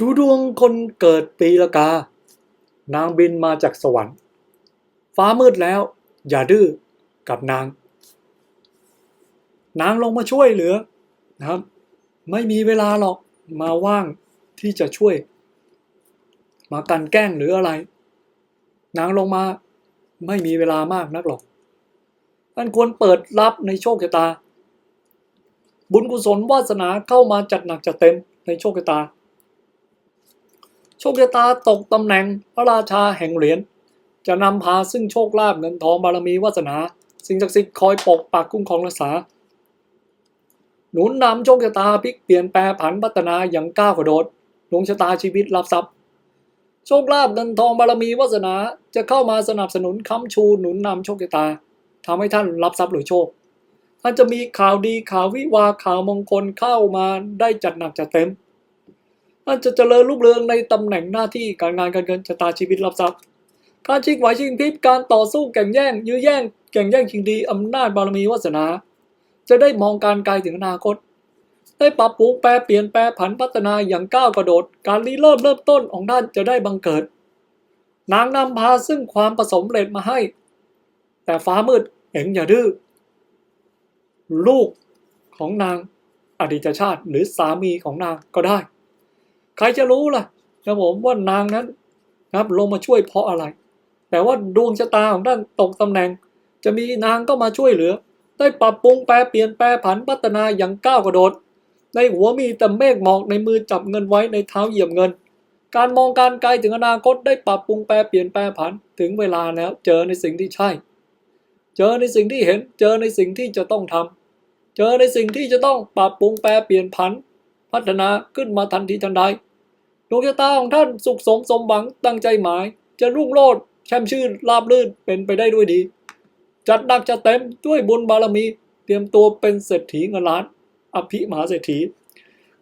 ดูดวงคนเกิดปีละกา นางบินมาจากสวรรค์ ฟ้ามืดแล้ว อย่าดื้อกับนาง นางลงมาช่วยเหลือนะครับ ไม่มีเวลาหรอกมาว่างที่จะช่วย มากันแกล้งหรืออะไร นางลงมาไม่มีเวลามากนักหรอกท่านควรเปิดรับในโชคชะตา บุญกุศลวาสนาเข้ามาจัดหนักจัดเต็มในโชคชะตา โชคชะตาตกตำแหน่งพระราชาแห่งเหรียญ จะนำพาซึ่งโชคลาภเงินทองบารมีวาสนา สิ่งศักดิ์สิทธิ์คอยปกปักคุ้มครองรักษา หนุนนำโชคชะตาพลิกเปลี่ยนแปลผันพัฒนาอย่างก้าวกระโดดดวงชะตาชีวิตรับทรัพย์ โชคลาภเงินทองบารมีวาสนาจะเข้ามาสนับสนุนค้ำชูหนุนนำโชคชะตาทำให้ท่านรับทรัพย์หรือโชคท่านจะมีข่าวดีข่าววิวาข่าวมงคลเข้ามาได้จัดหนักจัดเต็ม จะเจริญรุ่งเรืองในตำแหน่งหน้าที่การงานการเงินชะตาชีวิตรับทรัพย์การชิงไหวชิงพริบการต่อสู้แข่งแย่ง ยื้อแย่งแข่งแย่งชิงดีอำนาจบารมีวาสนา จะได้มองการไกลถึงอนาคต ได้ปรับปรุงแปรเปลี่ยนแปรผันพัฒนาอย่างก้าวกระโดด การรีเริ่มเริ่มต้นของท่านจะได้บังเกิด นางนำพาซึ่งความประสมเร็จมาให้ แต่ฟ้ามืดเอ็งอย่าดื้อลูกของนางอดีตชาติหรือสามีของนางก็ได้ ใครจะรู้ล่ะนะผมว่านางนั้นครับลงมาช่วยเพราะอะไร แต่ว่าดวงชะตาของท่านตกตำแหน่ง จะมีนางก็มาช่วยเหลือ ได้ปรับปรุงแปรเปลี่ยนแปรผันพัฒนาอย่างก้าวกระโดด ในหัวมีแต่เมฆหมอกในมือจับเงินไว้ในเท้าเหยียบเงิน การมองการไกลถึงอนาคตได้ปรับปรุงแปรเปลี่ยนแปรผันถึงเวลาแล้ว เจอในสิ่งที่ใช่ เจอในสิ่งที่เห็น เจอในสิ่งที่จะต้องทำเจอในสิ่งที่จะต้องปรับปรุงแปรเปลี่ยนผัน พัฒนาขึ้นมาทันทีทันใด ดวงชะตาของท่านสุขสมสมหวังตั้งใจหมาย จะรุ่งโรจน์แช่มชื่นราบรื่นเป็นไปได้ด้วยดี จัดหนักจัดเต็มด้วยบุญบารมี เตรียมตัวเป็นเศรษฐีเงินล้าน อภิมหาเศรษฐี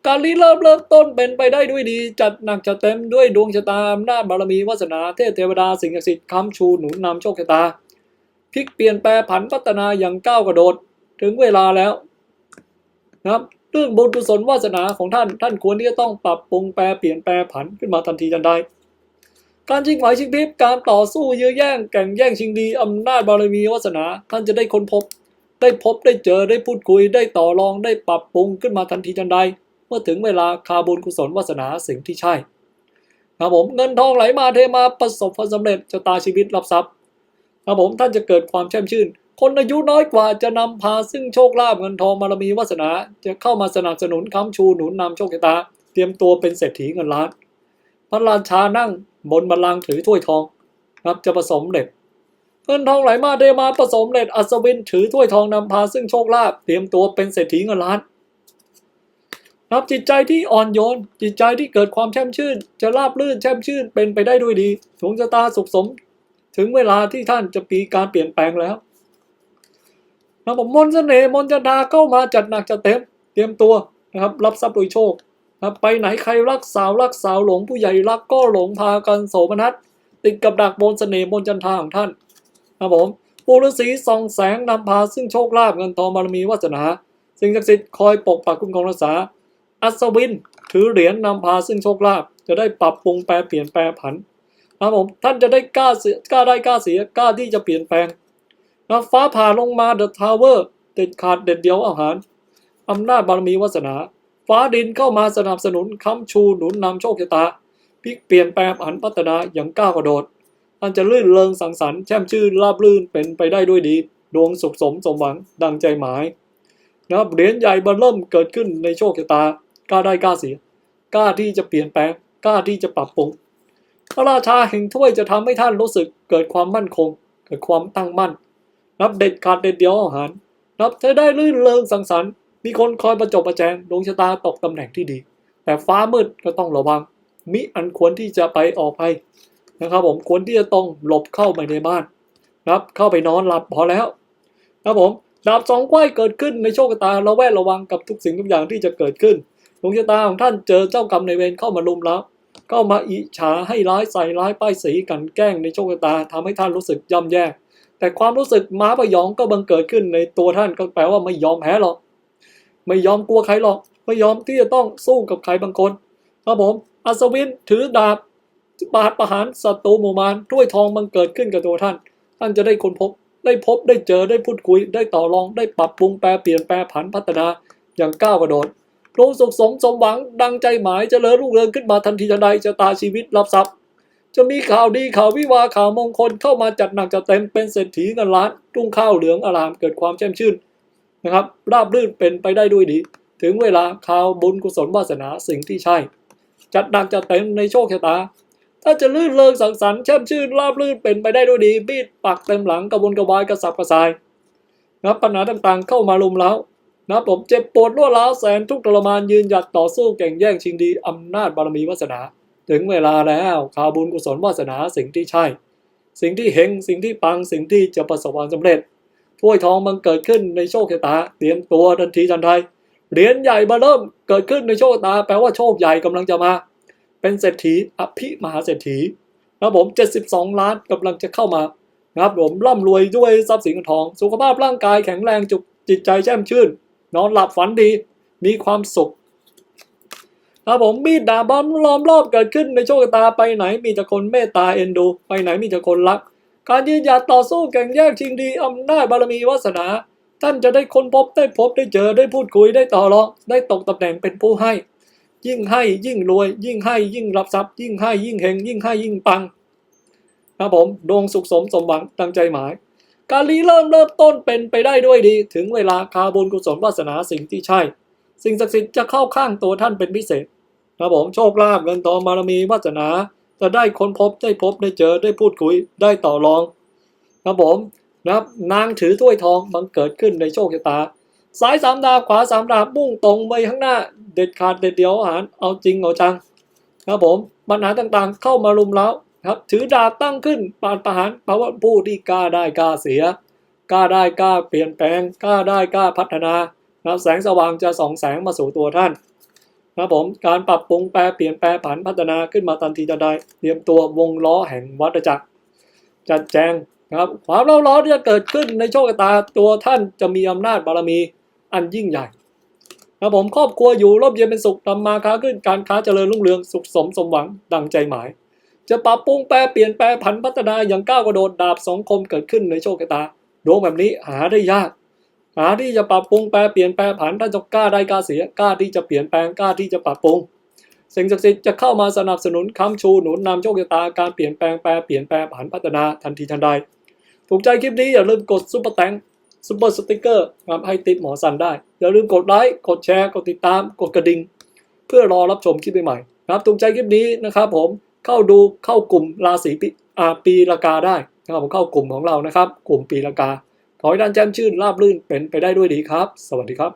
การรีเริ่มเริ่มต้นเป็นไปได้ด้วยดี จัดหนักจัดเต็มด้วยดวงชะตาอำนาจบารมีวาสนาเทพเทวดาสิ่งศักดิ์สิทธิ์ค้ำชูหนุนนำโชคชะตาพลิกเปลี่ยนแปลผันพัฒนาอย่างก้าวกระโดด ถึงเวลาแล้วนะครับ เรื่องบุญกุศลวาสนาของท่าน ท่านควรที่จะต้องปรับปรุงแปลเปลี่ยนแปลผันขึ้นมาทันทีทันใด การชิงไหวชิงพริบการต่อสู้ยื้อแย่งแข่งแย่งชิงดีอำนาจบารมีวาสนา ท่านจะได้ค้นพบ ได้พบได้เจอได้พูดคุย ได้ต่อรองได้ปรับปรุงขึ้นมาทันทีทันใด เมื่อถึงเวลาคาบุญกุศลวาสนาสิ่งที่ใช่ครับผมเงินทองไหลมาเทมาประสบผลสำเร็จชะตาชีวิตรับทรัพย์ครับผมท่านจะเกิดความแช่มชื่น คนอายุน้อยกว่าจะนำพาซึ่งโชคลาภเงินทองบารมีวาสนา จะเข้ามาสนับสนุนค้ำชูหนุนนำโชคชะตา เตรียมตัวเป็นเศรษฐีเงินล้าน พระราชานั่งบนบัลลังก์ถือถ้วยทองครับจะผสมเร็จเงินทองไหลมาเทมาผสมเร็จอัศวินถือถ้วยทองนำพาซึ่งโชคลาภเตรียมตัวเป็นเศรษฐีเงินล้านครับจิตใจที่อ่อนโยน จิตใจที่เกิดความแช่มชื่น จะราบรื่นแช่มชื่นเป็นไปได้ด้วยดีดวงชะตาสุขสม ถึงเวลาที่ท่านจะปีการเปลี่ยนแปลงแล้ว นะผมมนเสน่ห์มนจันทาเข้ามาจัดหนักจัดเต็มเตรียมตัวนะครับ รับทรัพย์โดยโชคนะครับไปไหนใครรักสาวรักสาวหลงผู้ใหญ่รักก็หลงพากันโสมนัสติดกับดักมนเสน่ห์มนจันทาของท่านนะผมปูฤาษีส่องแสงนำพาซึ่งโชคลาภเงินทองบารมีวาสนา สิ่งศักดิ์สิทธิ์คอยปกปักคุ้มครองรักษา อัศวินถือเหรียญนำพาซึ่งโชคลาภจะได้ปรับปรุงแปลเปลี่ยนแปลผันนะครับผมท่านจะได้กล้าเสียกล้าได้กล้าเสียกล้าที่จะเปลี่ยนแปลง นะฟ้าผ่าลงมาเดอะทาวเวอร์เด็ดขาดเด็ดเดียวอาหารอำนาจบารมีวาสนา ฟ้าดินเข้ามาสนับสนุนค้ำชูหนุนนำโชคชะตาพลิกเปลี่ยนแปลงผันพัฒนาอย่างก้าวกระโดดท่านจะลื่นเริงสังสรรค์แช่มชื่นราบรื่นเป็นไปได้ด้วยดี ดวงสุขสมสมหวังดังใจหมายนะครับเหรียญใหญ่บอร์เริ่มเกิดขึ้นในโชคชะตากล้าได้กล้าเสียกล้าที่จะเปลี่ยนแปลงกล้าที่จะปรับปรุงพระราชาแห่งถ้วยจะทำให้ท่านรู้สึกเกิดความมั่นคง เกิดความตั้งมั่น นับเด็ดขาดเด็ดเดียวอาหาร นับเธอได้ลื่นเริงสังสรรค์ มีคนคอยประจบประแจงดวงชะตาตกตำแหน่งที่ดี แต่ฟ้ามืดก็ต้องระวัง มิอันควรที่จะไปออกไปนะครับ ผมควรที่จะต้องหลบเข้าไปในบ้านนะครับเข้าไปนอนหลับพอแล้วนะครับผมดาบสองไขว้เกิดขึ้นในโชคชะตาเราแวดระวังกับทุกสิ่งทุกอย่างที่จะเกิดขึ้นดวงชะตาของท่านเจอเจ้ากรรมในเวรเข้ามาลุมแล้วเข้ามาอิจฉาให้ร้ายใส่ร้ายป้ายสีกันแกล้งในโชคชะตาทำให้ท่านรู้สึกย่ำแย่ แต่ความรู้สึกม้าพยองก็บังเกิดขึ้นในตัวท่านก็แปลว่าไม่ยอมแพ้หรอก ไม่ยอมกลัวใครหรอก ไม่ยอมที่จะต้องสู้กับใครบางคนครับผมอัศวินถือดาบปาดประหารศัตรูหมู่มารถ้วยทองบังเกิดขึ้นกับตัวท่าน ท่านจะได้ค้นพบ ได้พบได้เจอได้พูดคุย ได้ต่อรองได้ปรับปรุงแปลเปลี่ยนแปลผันพัฒนาอย่างก้าวกระโดดรู้สุขสมสมหวังดังใจหมายเจริญรุ่งเรืองขึ้นมาทันทีทันใดชะตาชีวิตรับทรัพย์ จะมีข่าวดีข่าววิวาข่าวมงคลเข้ามาจัดหนักจัดเต็มเป็นเศรษฐีเงินล้านรุ่งข้าวเหลืองอารามเกิดความแช่มชื่นนะครับ ราบรื่นเป็นไปได้ด้วยดี ถึงเวลาข่าวบุญกุศลวาสนาสิ่งที่ใช่ จัดหนักจัดเต็มในโชคชะตา ถ้าจะลื่นเลิงสังสรรค์แช่มชื่นราบรื่นเป็นไปได้ด้วยดีบีดปักเต็มหลังกระวนกระวายกระสับกระส่ายนะปัญหาต่างๆ เข้ามาลุมเล้านะผมเจ็บปวดรัวร้าวแสนทุกข์ทรมานยืนหยัดต่อสู้แข่งแย่งชิงดีอำนาจบารมีวาสนา ถึงเวลาแล้วข่าวบุญกุศลวาสนาสิ่งที่ใช่ สิ่งที่เฮงสิ่งที่ปังสิ่งที่จะประสบความสำเร็จถ้วยทองมันเกิดขึ้นในโชคชะตา เตรียมตัวทันทีทันใดเหรียญใหญ่มาเริ่มเกิดขึ้นในโชคชะตา แปลว่าโชคใหญ่กำลังจะมา เป็นเศรษฐีอภิมหาเศรษฐีนะครับผม 72 ล้านกำลังจะเข้ามานะครับผมร่ำรวยด้วยทรัพย์สินเงินทอง สุขภาพร่างกายแข็งแรงจุกจิตใจแช่มชื่น นอนหลับฝันดี มีความสุข ครับผมมีดดาบบอมล้อมรอบเกิดขึ้นในโชคตาไปไหนมีแต่คนเมตตาเอ็นดู ไปไหนมีแต่คนรัก การยืนหยัดต่อสู้แข่งแย่งชิงดีอำนาจบารมีวาสนา ท่านจะได้ค้นพบได้พบได้เจอได้พูดคุยได้ต่อรองได้ตกตำแหน่งเป็นผู้ให้ ยิ่งให้ยิ่งรวย ยิ่งให้ยิ่งรับทรัพย์ ยิ่งให้ยิ่งเฮงยิ่งให้ยิ่งปังครับผมดวงสุขสมสมหวังตั้งใจหมาย การรีเริ่มเริ่มต้นเป็นไปได้ด้วยดี ถึงเวลาคาบุญกุศลวาสนาสิ่งที่ใช่ สิ่งศักดิ์สิทธิ์จะเข้าข้างตัวท่านเป็นพิเศษ ครับผมโชคลาภเงินทองบารมีวาสนา จะได้ค้นพบได้พบได้เจอได้พูดคุยได้ต่อรองครับผมนะครับนางถือถ้วยทองบังเกิดขึ้นในโชคชะตาซ้ายสามดาบขวาสามดาบมุ่งตรงไปข้างหน้า เด็ดขาดเด็ดเดียวอาหารเอาจริงเอาจังครับผมปัญหาต่างๆเข้ามารุมแล้วครับ ถือดาบตั้งขึ้นปานประหารแปลว่าผู้ที่กล้าได้กล้าเสียกล้าได้กล้าเปลี่ยนแปลงกล้าได้กล้าพัฒนานะครับแสงสว่างจะส่องแสงมาสู่ตัวท่าน ครับผมการปรับปรุงแปลเปลี่ยนแปลผันพัฒนาขึ้นมาทันทีทันใดเตรียมตัววงล้อแห่งวัฏจักร จัดแจงนะครับความเล่าร้อนที่จะเกิดขึ้นในโชคชะตาตัวท่านจะมีอำนาจบารมีอันยิ่งใหญ่ครับผมครอบครัวอยู่ร่มเย็นเป็นสุขทำมาค้าขึ้นการค้าเจริญรุ่งเรืองสุขสมสมหวังดังใจหมาย จะปรับปรุงแปลเปลี่ยนแปลผันพัฒนาอย่างก้าวกระโดดดาบสองคมเกิดขึ้นในโชคชะตาดวงแบบนี้หาได้ยาก หาที่จะปรับปรุงแปลเปลี่ยนแปลผันท่านจะกล้าได้กล้าเสียกล้าที่จะเปลี่ยนแปลงกล้าที่จะปรับปรุงสิ่งศักดิ์สิทธิ์จะเข้ามาสนับสนุนค้ำชูหนุนนำโชคชะตาการเปลี่ยนแปลงแปลเปลี่ยนแปลผันพัฒนาทันทีทันใด ถูกใจคลิปนี้อย่าลืมกดซุปเปอร์แตงซุปเปอร์สติกเกอร์ครับให้ติดหมอสันได้ อย่าลืมกดไลค์กดแชร์กดติดตามกดกระดิ่งเพื่อรอรับชมคลิปใหม่ๆครับถูกใจคลิปนี้นะครับผมเข้าดูเข้ากลุ่มราศีปีปีละกาได้นะครับผมเข้ากลุ่มของเรานะครับ กลุ่มปีละกา ขอให้ท่านแจ่มชื่นราบรื่นเป็นไปได้ด้วยดีครับ สวัสดีครับ